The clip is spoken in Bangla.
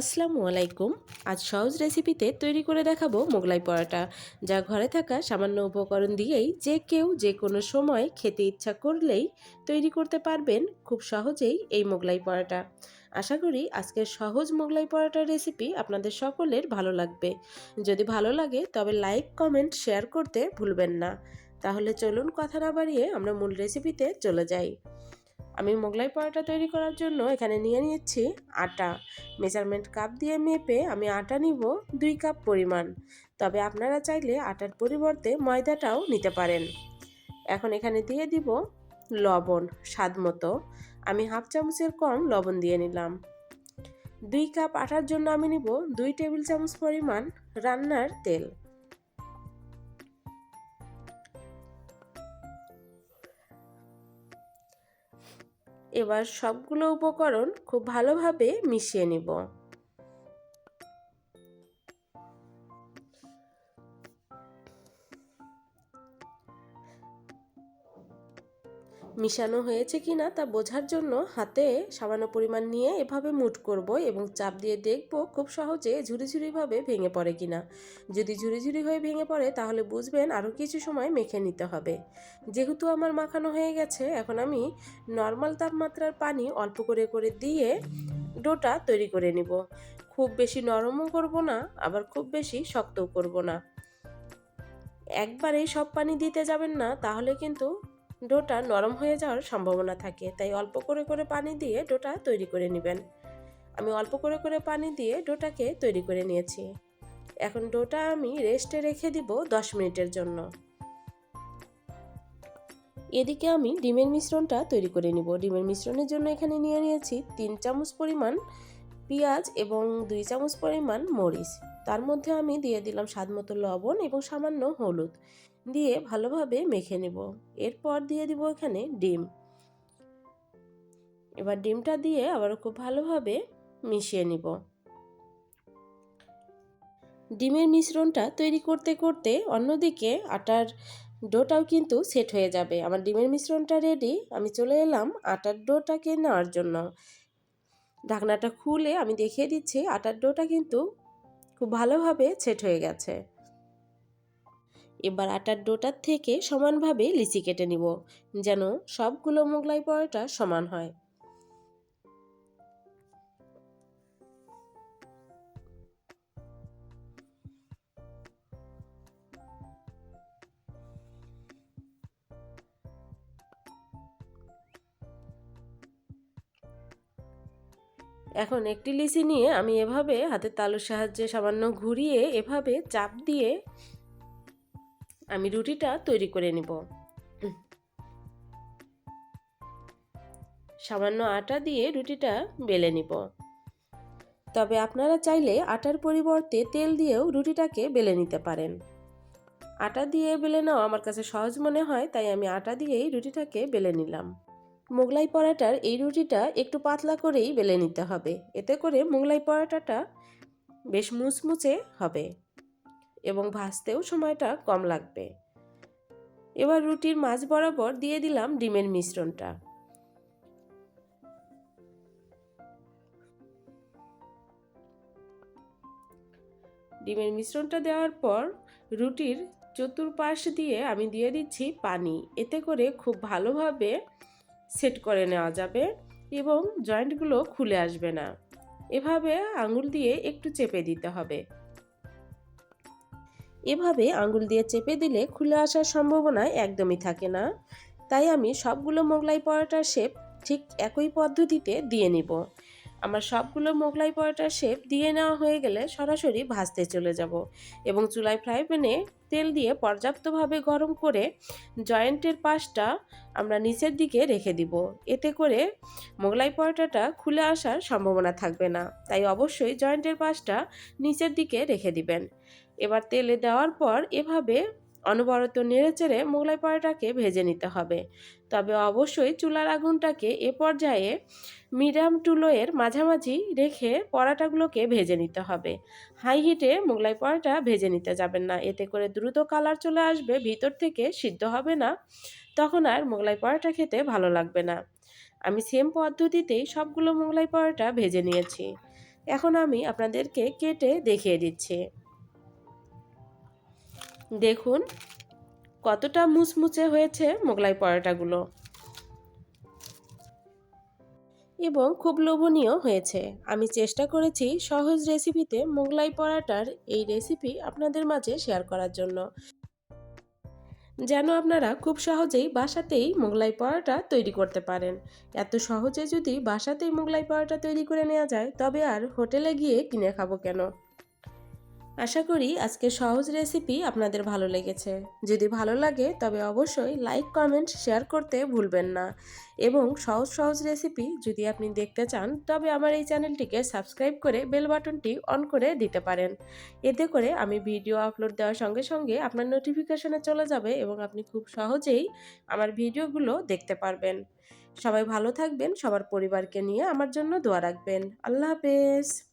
আসসালামু আলাইকুম। আজ সহজ রেসিপিতে তৈরি করে দেখাবো মোগলাই পরোটা, যা ঘরে থাকা সামান্য উপকরণ দিয়েই যে কেউ যে কোনো সময় খেতে ইচ্ছা করলেই তৈরি করতে পারবেন খুব সহজেই এই মোগলাই পরোটা। আশা করি আজকের সহজ মোগলাই পরোটার রেসিপি আপনাদের সকলের ভালো লাগবে। যদি ভালো লাগে তবে লাইক, কমেন্ট, শেয়ার করতে ভুলবেন না। তাহলে চলুন কথা না বাড়িয়ে আমরা মূল রেসিপিতে চলে যাই। আমি মোগলাই পরোটা তৈরি করার জন্য এখানে নিয়ে নিচ্ছি আটা। মেজারমেন্ট কাপ দিয়ে মেপে আমি আটা নিব দুই কাপ পরিমাণ। তবে আপনারা চাইলে আটার পরিবর্তে ময়দাটাও নিতে পারেন। এখন এখানে দিয়ে দিব লবণ স্বাদ মতো। আমি হাফ চামচের কম লবণ দিয়ে নিলাম। দুই কাপ আটার জন্য আমি নিব দুই টেবিল চামচ পরিমাণ রান্নার তেল। এবার সবগুলো উপকরণ খুব ভালোভাবে মিশিয়ে নিব। মিশানো হয়েছে কি না তা বোঝার জন্য হাতে সামান্য পরিমাণ নিয়ে এভাবে মুট করব এবং চাপ দিয়ে দেখব খুব সহজে ঝুরি ঝুরিভাবে ভেঙে পড়ে কিনা যদি ঝুরি ঝুরি হয়ে ভেঙে পড়ে, তাহলে বুঝবেন আরও কিছু সময় মেখে নিতে হবে। যেহেতু আমার মাখানো হয়ে গেছে, এখন আমি নর্মাল তাপমাত্রার পানি অল্প করে করে দিয়ে ডোটা তৈরি করে নিব। খুব বেশি নরমও করব না, আবার খুব বেশি শক্তও করব না। একবারেই সব পানি দিতে যাবেন না, তাহলে কিন্তু ডোটা নরম হয়ে যাওয়ার সম্ভাবনা থাকে, তাই অল্প করে করে পানি দিয়ে ডোটা তৈরি করে নেবেন। আমি অল্প করে করে পানি দিয়ে ডোটাকে তৈরি করে নিয়েছি। এখন ডোটা আমি রেস্টে রেখে দিব দশ মিনিটের জন্য। এদিকে আমি ডিমের মিশ্রণটা তৈরি করে নিব। ডিমের মিশ্রণের জন্য এখানে নিয়ে নিয়েছি তিন চামচ পরিমাণ পেঁয়াজ এবং দুই চামচ পরিমাণ মরিচ। তার মধ্যে আমি দিয়ে দিলাম স্বাদ মতো লবণ এবং সামান্য হলুদ। দিয়ে ভালোভাবে মেখে নেব। এরপর দিয়ে দিব এখানে ডিম। এবার ডিমটা দিয়ে আবারও খুব ভালোভাবে মিশিয়ে নিব। ডিমের মিশ্রণটা তৈরি করতে করতে অন্যদিকে আটার ডোটাও কিন্তু সেট হয়ে যাবে। আমার ডিমের মিশ্রণটা রেডি আমি চলে এলাম আটার ডোটাকে নেওয়ার জন্য। ঢাকনাটা খুলে আমি দেখিয়ে দিচ্ছি, আটার ডোটা কিন্তু খুব ভালোভাবে সেট হয়ে গেছে। এবার আটার ডোটার থেকে সমানভাবে লিচি কেটে নিব, যেন সবগুলো মোগলাই পরোটা সমান হয়। এখন একটি লিচি নিয়ে আমি এভাবে হাতের তালুর সাহায্যে সামান্য ঘুরিয়ে এভাবে চাপ দিয়ে আমি রুটিটা তৈরি করে নিব। সামান্য আটা দিয়ে রুটিটা বেলে নিব। তবে আপনারা চাইলে আটার পরিবর্তে তেল দিয়েও রুটিটাকে বেলে নিতে পারেন। আটা দিয়ে বেলে নেওয়া আমার কাছে সহজ মনে হয়, তাই আমি আটা দিয়েই রুটিটাকে বেলে নিলাম। মোগলাই পরাটার এই রুটিটা একটু পাতলা করেই বেলে নিতে হবে। এতে করে মোগলাই পরাটাটা বেশ মুচমুচে হবে। এবং ভাজতেও সময়টা কম লাগবে। এবার রুটির মাঝ বরাবর দিয়ে দিলাম ডিমের মিশ্রণটা। ডিমের মিশ্রণটা দেওয়ার পর রুটির চতুর্পাশ দিয়ে আমি দিয়ে দিচ্ছি পানি। এতে করে খুব ভালোভাবে সেট করে নেওয়া যাবে এবং জয়েন্টগুলো খুলে আসবে না। এভাবে আঙুল দিয়ে একটু চেপে দিতে হবে। এভাবে আঙুল দিয়ে চেপে দিলে খুলে আসার সম্ভাবনা একদমই থাকে না। তাই আমি সবগুলো মোগলাই পরোটার শেপ ঠিক একই পদ্ধতিতে দিয়ে নিব। আমার সবগুলো মোগলাই পরোটার শেপ দিয়ে নেওয়া হয়ে গেলে সরাসরি ভাজতে চলে যাব এবং চুলায় ফ্রাই প্যানে তেল দিয়ে পর্যাপ্তভাবে গরম করে জয়েন্টের পাশটা আমরা নিচের দিকে রেখে দিব। এতে করে মোগলাই পরোটাটা খুলে আসার সম্ভাবনা থাকবে না। তাই অবশ্যই জয়েন্টের পাশটা নিচের দিকে রেখে দিবেন। এবার তেলে দেওয়ার পর এভাবে অনবরত নেড়েচেড়ে মোগলাই পরোটাকে ভেজে নিতে হবে। তবে অবশ্যই চুলার আগুনটাকে এ পর্যায়ে মিডিয়াম টু লোয়ের মাঝামাঝি রেখে পরাটাগুলোকে ভেজে নিতে হবে। হাই হিটে মোগলাই পরোটা ভেজে নিতে যাবেন না। এতে করে দ্রুত কালার চলে আসবে, ভিতর থেকে সিদ্ধ হবে না, তখন আর মোগলাই পরোটা খেতে ভালো লাগবে না। আমি সেম পদ্ধতিতেই সবগুলো মোগলাই পরোটা ভেজে নিয়েছি। এখন আমি আপনাদেরকে কেটে দেখিয়ে দিচ্ছি। দেখুন, কতটা মুচমুচে হয়েছে মোগলাই পরোটাগুলো। এবং খুব লোভনীয় হয়েছে। আমি চেষ্টা করেছি সহজ রেসিপিতে মোগলাই পরাটার এই রেসিপি আপনাদের মাঝে শেয়ার করার জন্য। যেন আপনারা খুব সহজেই বাসাতেই মোগলাই পরোটা তৈরি করতে পারেন। এত সহজে যদি বাসাতেই মোগলাই পরোটা তৈরি করে নেওয়া যায়, তবে আর হোটেলে গিয়ে কিনে খাব কেন? আশা করি আজকে সহজ রেসিপি আপনাদের ভালো লেগেছে। যদি ভালো লাগে, তবে অবশ্যই লাইক কমেন্ট শেয়ার করতে ভুলবেন না। এবং সহজ সহজ রেসিপি যদি আপনি দেখতে চান, তবে আমার এই চ্যানেলটিকে সাবস্ক্রাইব করে বেল বাটনটি অন করে দিতে পারেন। এতে করে আমি ভিডিও আপলোড দেওয়ার সঙ্গে সঙ্গে আপনার নোটিফিকেশনে চলে যাবে এবং আপনি খুব সহজেই আমার ভিডিওগুলো দেখতে পারবেন। সবাই ভালো থাকবেন, সবার পরিবারকে নিয়ে আমার জন্য দোয়া রাখবেন। আল্লাহ হাফেজ।